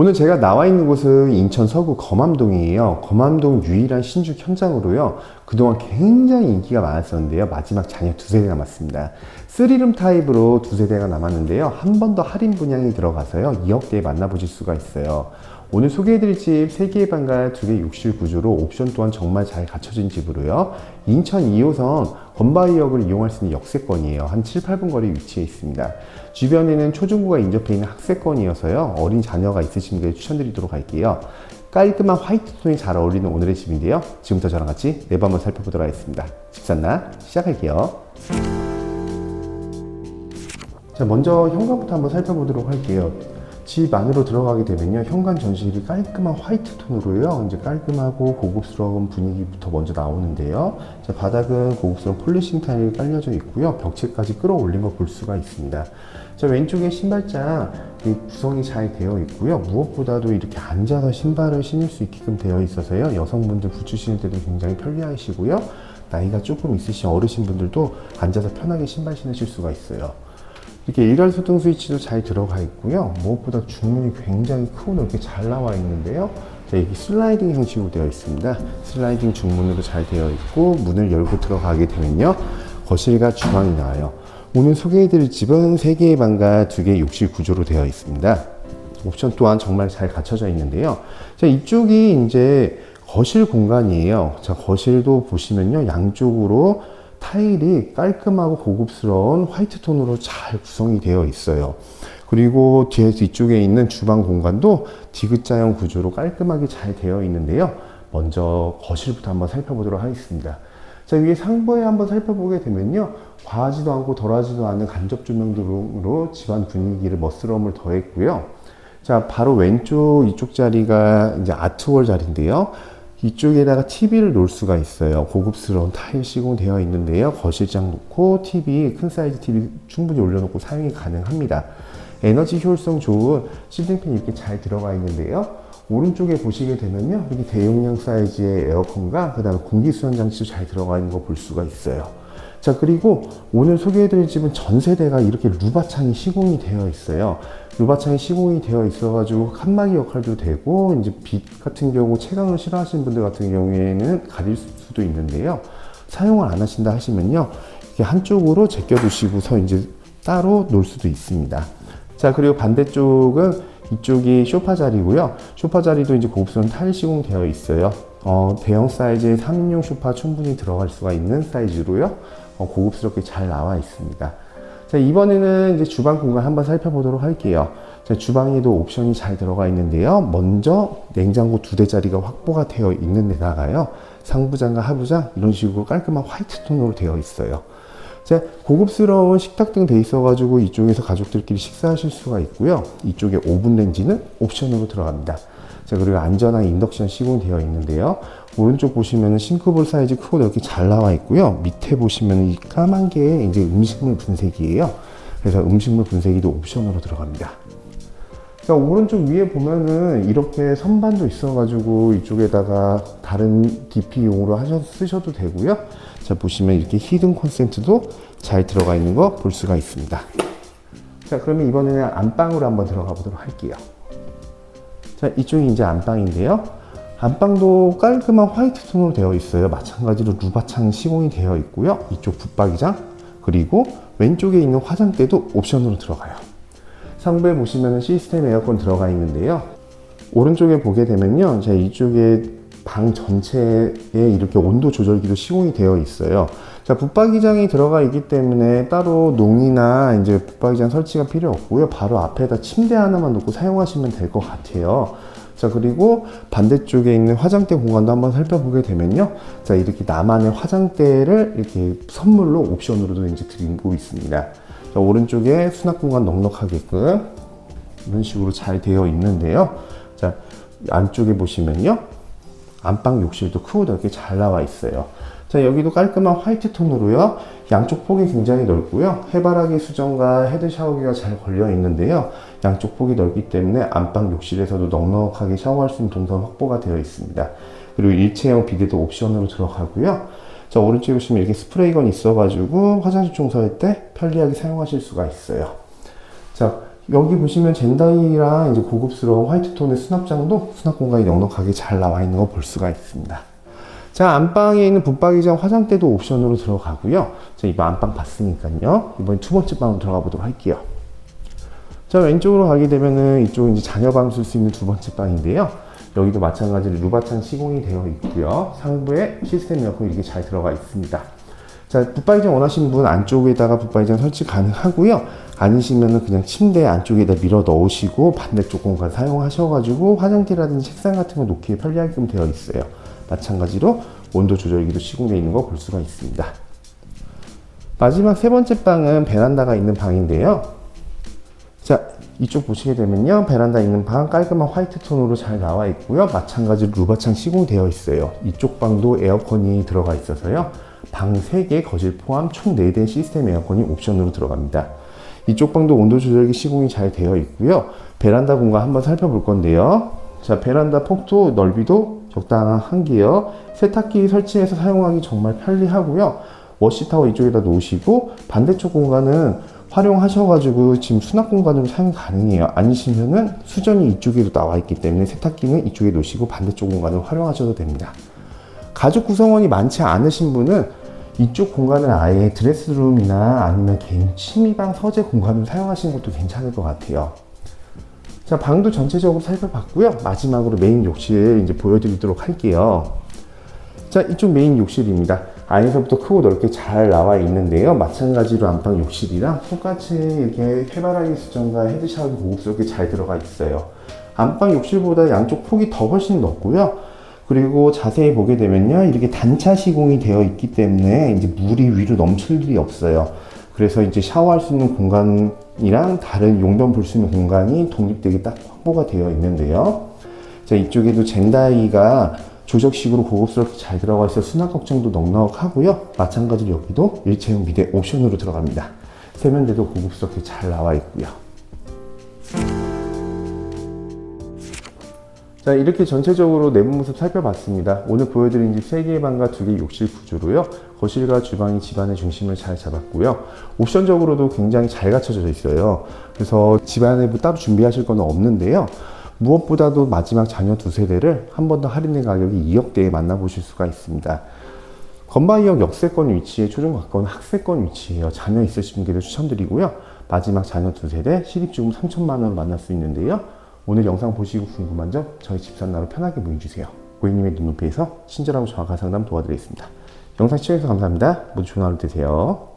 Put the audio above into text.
오늘 제가 나와 있는 곳은 인천 서구 검암동이에요. 검암동 유일한 신축 현장으로요. 그동안 굉장히 인기가 많았었는데요. 마지막 잔여 두 세 대 남았습니다. 3룸 타입으로 두 세 대가 남았는데요. 한 번 더 할인 분양이 들어가서요. 2억대에 만나보실 수가 있어요. 오늘 소개해드릴 집 3개의 방과 2개 욕실 구조로 옵션 또한 정말 잘 갖춰진 집으로요. 인천 2호선 건바이역을 이용할 수 있는 역세권이에요. 한 7, 8분 거리 위치해 있습니다. 주변에는 초중고가 인접해 있는 학세권이어서요. 어린 자녀가 있으신 분들 추천드리도록 할게요. 깔끔한 화이트 톤이 잘 어울리는 오늘의 집인데요. 지금부터 저랑 같이 내부 한번 살펴보도록 하겠습니다. 집산나 시작할게요. 자, 먼저 현관부터 한번 살펴보도록 할게요. 집 안으로 들어가게 되면요. 현관 전실이 깔끔한 화이트 톤으로요. 이제 깔끔하고 고급스러운 분위기부터 먼저 나오는데요. 자, 바닥은 고급스러운 폴리싱 타일이 깔려져 있고요. 벽체까지 끌어올린 거볼 수가 있습니다. 자, 왼쪽에 신발장 이 구성이 잘 되어 있고요. 무엇보다도 이렇게 앉아서 신발을 신을 수 있게끔 되어 있어서요. 여성분들 신을 때도 굉장히 편리하시고요. 나이가 조금 있으신 어르신분들도 앉아서 편하게 신발 신으실 수가 있어요. 이렇게 일괄 소등 스위치도 잘 들어가 있고요. 무엇보다 중문이 굉장히 크고 넓게 잘 나와 있는데요. 자, 이게 슬라이딩 형식으로 되어 있습니다. 슬라이딩 중문으로 잘 되어 있고 문을 열고 들어가게 되면요. 거실과 주방이 나와요. 오늘 소개해드릴 집은 3개의 방과 2개의 욕실 구조로 되어 있습니다. 옵션 또한 정말 잘 갖춰져 있는데요. 자, 이쪽이 이제 거실 공간이에요. 자, 거실도 보시면요. 양쪽으로 타일이 깔끔하고 고급스러운 화이트 톤으로 잘 구성이 되어 있어요. 그리고 뒤에 뒤쪽에 있는 주방 공간도 디귿자형 구조로 깔끔하게 잘 되어 있는데요. 먼저 거실부터 한번 살펴보도록 하겠습니다. 자, 위에 상부에 한번 살펴보게 되면요. 과하지도 않고 덜하지도 않은 간접 조명으로 집안 분위기를 멋스러움을 더했고요. 자, 바로 왼쪽 이쪽 자리가 이제 아트월 자리인데요. 이쪽에다가 TV를 놓을 수가 있어요. 고급스러운 타일 시공되어 있는데요. 거실장 놓고 TV, 큰 사이즈 TV 충분히 올려놓고 사용이 가능합니다. 에너지 효율성 좋은 시즌팬이 이렇게 잘 들어가 있는데요. 오른쪽에 보시게 되면요. 이렇게 대용량 사이즈의 에어컨과 그 다음에 공기수연 장치도 잘 들어가 있는 거 볼 수가 있어요. 자, 그리고 오늘 소개해드릴 집은 전 세대가 이렇게 루바창이 시공이 되어 있어요. 루바창이 시공이 되어 있어가지고 칸막이 역할도 되고, 이제 빛 같은 경우 채광을 싫어하시는 분들 같은 경우에는 가릴 수도 있는데요. 사용을 안 하신다 하시면요. 이렇게 한쪽으로 제껴두시고서 이제 따로 놓을 수도 있습니다. 자, 그리고 반대쪽은 이쪽이 쇼파 자리고요. 쇼파 자리도 이제 고급스러운 타일 시공되어 있어요. 어, 대형 사이즈의 3인용 쇼파 충분히 들어갈 수가 있는 사이즈로요. 어, 고급스럽게 잘 나와 있습니다. 자, 이번에는 이제 주방 공간 한번 살펴보도록 할게요. 자, 주방에도 옵션이 잘 들어가 있는데요. 먼저 냉장고 두 대짜리가 확보가 되어 있는 데다가요. 상부장과 하부장 이런 식으로 깔끔한 화이트 톤으로 되어 있어요. 자, 고급스러운 식탁 등 돼 있어가지고 이쪽에서 가족들끼리 식사하실 수가 있고요. 이쪽에 오븐 렌지는 옵션으로 들어갑니다. 자, 그리고 안전한 인덕션 시공되어 있는데요. 오른쪽 보시면 싱크볼 사이즈 크고 넓게 잘 나와 있고요. 밑에 보시면 이 까만 게 이제 음식물 분쇄기예요. 그래서 음식물 분쇄기도 옵션으로 들어갑니다. 자, 오른쪽 위에 보면은 이렇게 선반도 있어가지고 이쪽에다가 다른 DP용으로 하셔, 쓰셔도 되고요. 자, 보시면 이렇게 히든 콘센트도 잘 들어가 있는 거 볼 수가 있습니다. 자, 그러면 이번에는 안방으로 한번 들어가 보도록 할게요. 자, 이쪽이 이제 안방인데요. 안방도 깔끔한 화이트 톤으로 되어 있어요. 마찬가지로 루바창 시공이 되어 있고요. 이쪽 붙박이장, 그리고 왼쪽에 있는 화장대도 옵션으로 들어가요. 상부에 보시면 시스템 에어컨 들어가 있는데요. 오른쪽에 보게 되면요. 자, 이쪽에 방 전체에 이렇게 온도 조절기도 시공이 되어 있어요. 자, 붙박이장이 들어가 있기 때문에 따로 농이나 이제 붙박이장 설치가 필요 없고요. 바로 앞에다 침대 하나만 놓고 사용하시면 될 것 같아요. 자, 그리고 반대쪽에 있는 화장대 공간도 한번 살펴보게 되면요. 자, 이렇게 나만의 화장대를 이렇게 선물로 옵션으로도 이제 드리고 있습니다. 자, 오른쪽에 수납 공간 넉넉하게끔 이런 식으로 잘 되어 있는데요. 자, 안쪽에 보시면요. 안방 욕실도 크고 넓게 잘 나와 있어요. 자, 여기도 깔끔한 화이트 톤으로요. 양쪽 폭이 굉장히 넓고요. 해바라기 수정과 헤드 샤워기가 잘 걸려 있는데요. 양쪽 폭이 넓기 때문에 안방 욕실에서도 넉넉하게 샤워할 수 있는 동선 확보가 되어 있습니다. 그리고 일체형 비데도 옵션으로 들어가고요. 자, 오른쪽에 보시면 이렇게 스프레이건이 있어가지고 화장실 청소할 때 편리하게 사용하실 수가 있어요. 자, 여기 보시면 젠다이랑 이제 고급스러운 화이트 톤의 수납장도 수납 공간이 넉넉하게 잘 나와 있는 거 볼 수가 있습니다. 자, 안방에 있는 붙박이장 화장대도 옵션으로 들어가고요. 자, 이번 안방 봤으니까요. 이번 두 번째 방으로 들어가 보도록 할게요. 자, 왼쪽으로 가게 되면은 이쪽은 이제 자녀방 쓸 수 있는 두 번째 방인데요. 여기도 마찬가지로 루바찬 시공이 되어 있고요. 상부에 시스템 에어컨 이렇게 잘 들어가 있습니다. 자, 붙박이장 원하시는 분 안쪽에다가 붙박이장 설치 가능하고요. 아니시면은 그냥 침대 안쪽에다 밀어 넣으시고 반대쪽 공간 사용하셔가지고 화장대라든지 책상 같은 거 놓기에 편리하게끔 되어 있어요. 마찬가지로 온도 조절기도 시공되어 있는 거볼 수가 있습니다. 마지막 세 번째 방은 베란다가 있는 방인데요. 자, 이쪽 보시게 되면요. 베란다 있는 방 깔끔한 화이트 톤으로 잘 나와 있고요. 마찬가지로 루바창 시공되어 있어요. 이쪽 방도 에어컨이 들어가 있어서요. 방 3개, 거실 포함 총 4대 시스템 에어컨이 옵션으로 들어갑니다. 이쪽 방도 온도 조절기 시공이 잘 되어 있고요. 베란다 공간 한번 살펴볼 건데요. 자, 베란다 폭도 넓이도 적당한 게요. 세탁기 설치해서 사용하기 정말 편리하고요. 워시타워 이쪽에다 놓으시고 반대쪽 공간은 활용하셔가지고 지금 수납 공간으로 사용 가능해요. 아니시면은 수전이 이쪽에도 나와 있기 때문에 세탁기는 이쪽에 놓으시고 반대쪽 공간을 활용하셔도 됩니다. 가족 구성원이 많지 않으신 분은 이쪽 공간을 아예 드레스룸이나 아니면 개인 취미방 서재 공간으로 사용하시는 것도 괜찮을 것 같아요. 자, 방도 전체적으로 살펴봤고요. 마지막으로 메인 욕실 이제 보여드리도록 할게요. 자, 이쪽 메인 욕실입니다. 안에서부터 크고 넓게 잘 나와 있는데요. 마찬가지로 안방 욕실이랑 똑같이 이렇게 해바라기 수전과 헤드샤워도 고급스럽게 잘 들어가 있어요. 안방 욕실보다 양쪽 폭이 더 훨씬 넓고요. 그리고 자세히 보게 되면요. 이렇게 단차 시공이 되어 있기 때문에 이제 물이 위로 넘칠 일이 없어요. 그래서 이제 샤워할 수 있는 공간 이랑 다른 용변 볼 수 있는 공간이 독립되게 딱 확보가 되어 있는데요. 자, 이쪽에도 젠다이가 조적식으로 고급스럽게 잘 들어가 있어 수납 걱정도 넉넉하고요. 마찬가지로 여기도 일체형 미대 옵션으로 들어갑니다. 세면대도 고급스럽게 잘 나와 있고요. 자 이렇게 전체적으로 내부 모습 살펴봤습니다. 오늘 보여드린 집 3개의 방과 2개의 욕실 구조로요. 거실과 주방이 집안의 중심을 잘 잡았고요. 옵션적으로도 굉장히 잘 갖춰져 있어요. 그래서 집안에 뭐 따로 준비하실 건 없는데요. 무엇보다도 마지막 자녀 두 세대를 한 번 더 할인된 가격이 2억대에 만나보실 수가 있습니다. 건바이역 역세권 위치에 초중 가까운 학세권 위치에요. 자녀 있으신 분들을 추천드리고요. 마지막 자녀 두 세대 실입주금 3천만 원 만날 수 있는데요. 오늘 영상 보시고 궁금한 점 저희 집산나로 편하게 문의주세요. 고객님의 눈높이에서 친절하고 정확한 상담 도와드리겠습니다. 영상 시청해주셔서 감사합니다. 모두 좋은 하루 되세요.